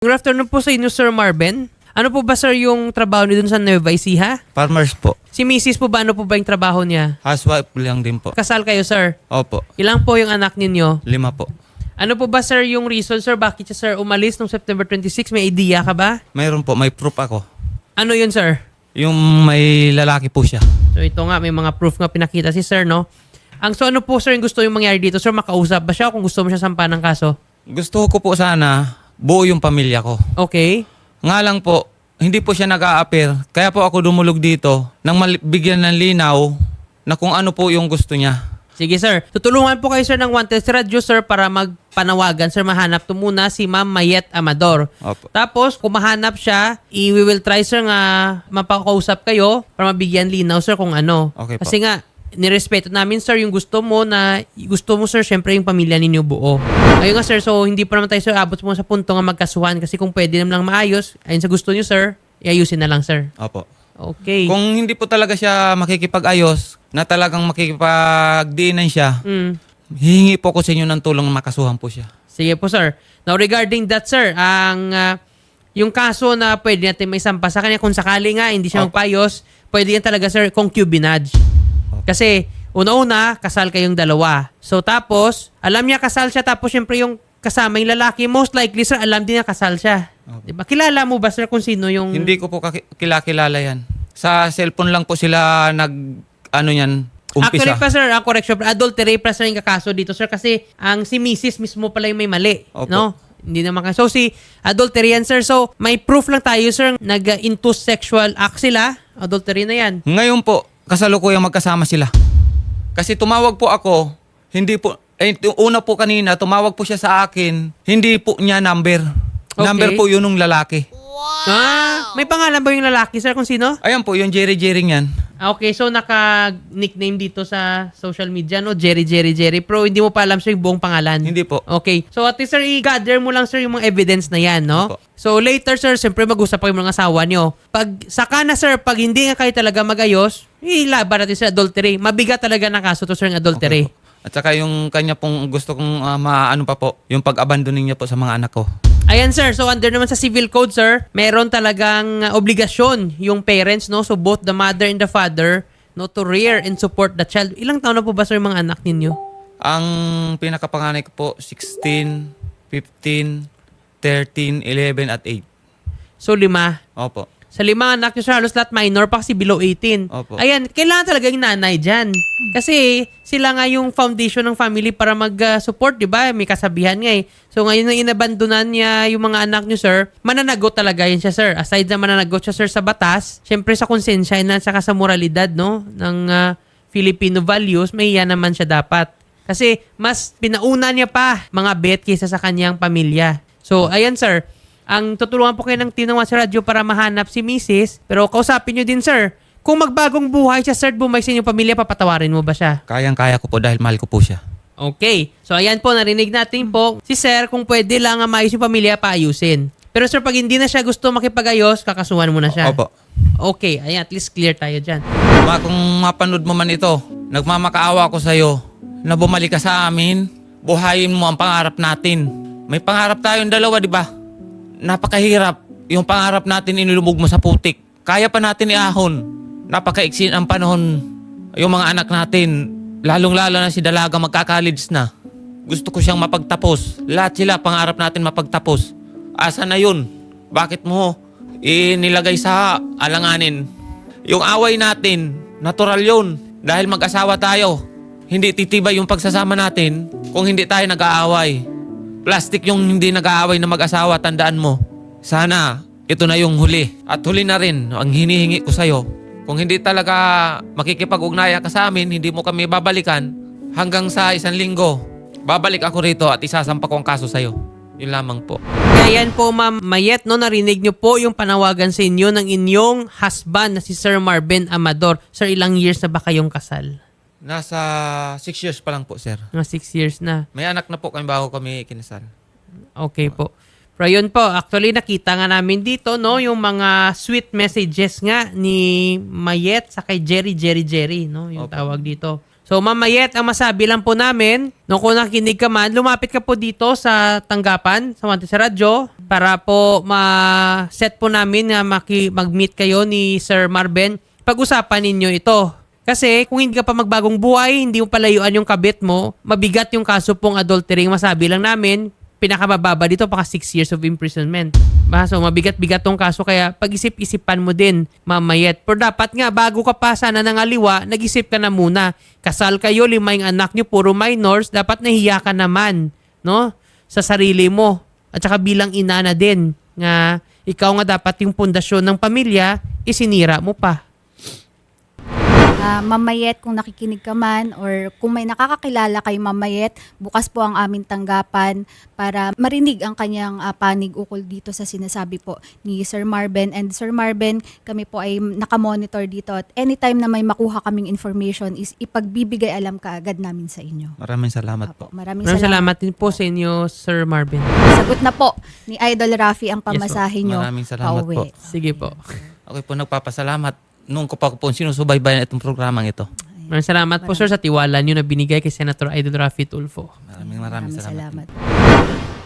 Good afternoon po sa inyo, Sir Marvin. Ano po ba, sir, yung trabaho niyo dun sa Nueva Ecija? Farmers po. Si Mrs. po ba, ano po ba yung trabaho niya? Housewife lang din po. Kasal kayo, sir? Opo. Ilang po yung anak ninyo? Lima po. Ano po ba, sir, yung reason, sir, bakit siya, sir, umalis noong September 26? May idea ka ba? Mayroon po. May proof ako. Ano yun, sir? Yung may lalaki po siya. So, ito nga, may mga proof nga pinakita si sir, no? Ang so, ano po, sir, yung gusto yung mangyari dito? Sir, makausap ba siya o kung gusto mo siya sampa ng kaso? Gusto ko po sana buo yung pamilya ko. Okay. Nga lang po, hindi po siya nag a Kaya po ako dumulog dito nang bigyan ng linaw na kung ano po yung gusto niya. Sige, sir. Tutulungan po kayo, sir, ng Wanted Radio, sir, para magpanawagan, sir, mahanap to muna si Ma'am Mayet Amador. Opo. Tapos, kung mahanap siya, i we will try, sir, nga mapakausap kayo para mabigyan linaw, sir, kung ano. Okay po. Kasi nga, nirespeto namin, sir, yung gusto mo na, gusto mo, sir, syempre, yung pamilya ninyo buo. Ayun nga, sir, so hindi pa naman tayo, sir, abot mo sa punto nga magkasuhan kasi kung pwede naman lang maayos, ayun sa gusto niyo, sir, iayusin na lang, sir. Opo. Okay. Kung hindi po talaga siya makikipag-ayos, na talagang makikipag-diinan siya, Mm. hihingi po ko sa inyo ng tulong makasuhan po siya. Sige po, sir. Now, regarding that, sir, ang ah, yung kaso na pwede natin may sampa sa kanya, kung sakali nga hindi siya Opo. magpayos, pwede yan talaga, sir, concubinage. Kasi, una-una, kasal kayong dalawa. So, tapos, alam niya kasal siya, tapos syempre yung kasama yung lalaki, most likely, sir, alam din niya kasal siya. Diba? Kilala mo ba, sir, kung sino yung... Hindi ko po kaki- kilakilala yan. Sa cellphone lang po sila nag, ano yan, Actually umpisa. pa sir, ang correction, adultery plus na yung kakaso dito sir kasi ang si Mrs. mismo pala yung may mali. Opo. No? Hindi naman kasi. So si adultery yan sir. So may proof lang tayo sir nag-into sexual act sila. Adultery na yan. Ngayon po, kasalukuyang magkasama sila. Kasi tumawag po ako, hindi po, eh, una po kanina, tumawag po siya sa akin, hindi po niya number. Okay. Number po yun ng lalaki. Ah, may pangalan ba yung lalaki sir kung sino? Ayan po, yung Jerry Jerry yan. Ah, okay, so naka-nickname dito sa social media, no? Jerry, Jerry, Jerry. Pero hindi mo pa alam sir yung buong pangalan. Hindi po. Okay. So at least sir, i-gather mo lang sir yung mga evidence na yan, no? Opo. So later sir, siyempre mag-usap kayo ng asawa nyo. Pag saka na sir, pag hindi nga kayo talaga magayos, ilaban natin sa adultery. Mabigat talaga na kaso to sir ng adultery. Okay po. At saka yung kanya pong gusto kong ah, maano pa po, yung pag-abandoning niya po sa mga anak ko. Ayan sir, so under naman sa civil code sir, meron talagang uh, obligasyon yung parents, no? So both the mother and the father, no, to rear and support the child. Ilang taon na po ba sir yung mga anak ninyo? Ang pinakapanganay ko po, 16, 15, 13, 11, at 8. So lima. Opo. Sa lima anak sir, halos lahat minor pa kasi below 18. Opo. Ayan, kailangan talaga yung nanay dyan. Kasi sila nga yung foundation ng family para mag-support, di ba? May kasabihan nga eh. So ngayon na inabandonan niya yung mga anak nyo, sir, mananagot talaga yan siya, sir. Aside na mananagot siya, sir, sa batas, syempre sa konsensya na saka sa moralidad, no? Ng ah, Filipino values, may iyan naman siya dapat. Kasi mas pinauna niya pa mga bet kaysa sa kanyang pamilya. So, ayan, sir. Ang tutulungan po kayo ng tinawa sa radyo para mahanap si Mrs. Pero kausapin nyo din, sir. Kung magbagong buhay siya, sir, bumalik sa inyong pamilya, papatawarin mo ba siya? Kayang-kaya ko po dahil mahal ko po siya. Okay. So, ayan po, narinig natin po. Si sir, kung pwede lang nga maayos yung pamilya, paayusin. Pero sir, pag hindi na siya gusto makipagayos, kakasuhan mo na siya. Opo. Okay. Ayan, at least clear tayo dyan. Ma, kung mapanood mo man ito, nagmamakaawa ko sa'yo na bumalik ka sa amin, buhayin mo ang pangarap natin. May pangarap tayong dalawa, di ba? Napakahirap. Yung pangarap natin inilubog mo sa putik. Kaya pa natin iahon. Napakaiksin ang panahon. Yung mga anak natin, lalong-lalo na si Dalaga magkakalids na. Gusto ko siyang mapagtapos. Lahat sila pangarap natin mapagtapos. Asa na yun? Bakit mo inilagay sa alanganin? Yung away natin, natural yun. Dahil mag-asawa tayo. Hindi titibay yung pagsasama natin kung hindi tayo nag-aaway. Plastic yung hindi nag-aaway na mag-asawa, tandaan mo. Sana, ito na yung huli. At huli na rin ang hinihingi ko sa'yo. Kung hindi talaga makikipag-ugnaya ka sa amin, hindi mo kami babalikan hanggang sa isang linggo. Babalik ako rito at isasampa ko ang kaso sa'yo. Yun lamang po. Kaya yan po, Ma'am Mayet, no, narinig niyo po yung panawagan sa inyo ng inyong husband na si Sir Marvin Amador. Sir, ilang years na ba kayong kasal? Nasa 6 years pa lang po, sir. Mga six years na. May anak na po kami bago kami kinasal. Okay po. Pero yun po, actually nakita nga namin dito, no, yung mga sweet messages nga ni Mayet sa kay Jerry, Jerry, Jerry, no, yung Opo. tawag dito. So mamayet, ang masabi lang po namin, nung kung nakikinig ka man, lumapit ka po dito sa tanggapan, sa Monte sa Radyo, para po ma-set po namin na maki- mag-meet kayo ni Sir Marben. Pag-usapan ninyo ito. Kasi kung hindi ka pa magbagong buhay, hindi mo palayuan yung kabit mo, mabigat yung kaso pong adultery. Masabi lang namin, pinakamababa dito paka 6 years of imprisonment. So mabigat-bigat tong kaso kaya pag-isip-isipan mo din mamayet. Pero dapat nga bago ka pa sana nangaliwa, nag-isip ka na muna. Kasal kayo, lima yung anak nyo, puro minors, dapat nahiya ka naman, no? Sa sarili mo. At saka bilang ina na din nga ikaw nga dapat yung pundasyon ng pamilya, isinira mo pa. Ah, mamayet kung nakikinig ka man or kung may nakakakilala kay mamayet, bukas po ang aming tanggapan para marinig ang kanyang ah, panig ukol dito sa sinasabi po ni Sir Marben. And Sir Marben, kami po ay nakamonitor dito at anytime na may makuha kaming information is ipagbibigay alam ka agad namin sa inyo. Maraming salamat po. Maraming Maraming salamat. salamat din po sa inyo, Sir Marvin. Sagot na po ni Idol Rafi ang pamasahe nyo. Maraming salamat pauwi. po. Sige po. Ako po nagpapasalamat nung ko pa po sinusubaybayan itong programang ito. Maraming salamat po, sir, sa tiwala nyo na binigay kay Senator Idol Rafi Tulfo. Maraming maraming, Maraming salamat. salamat.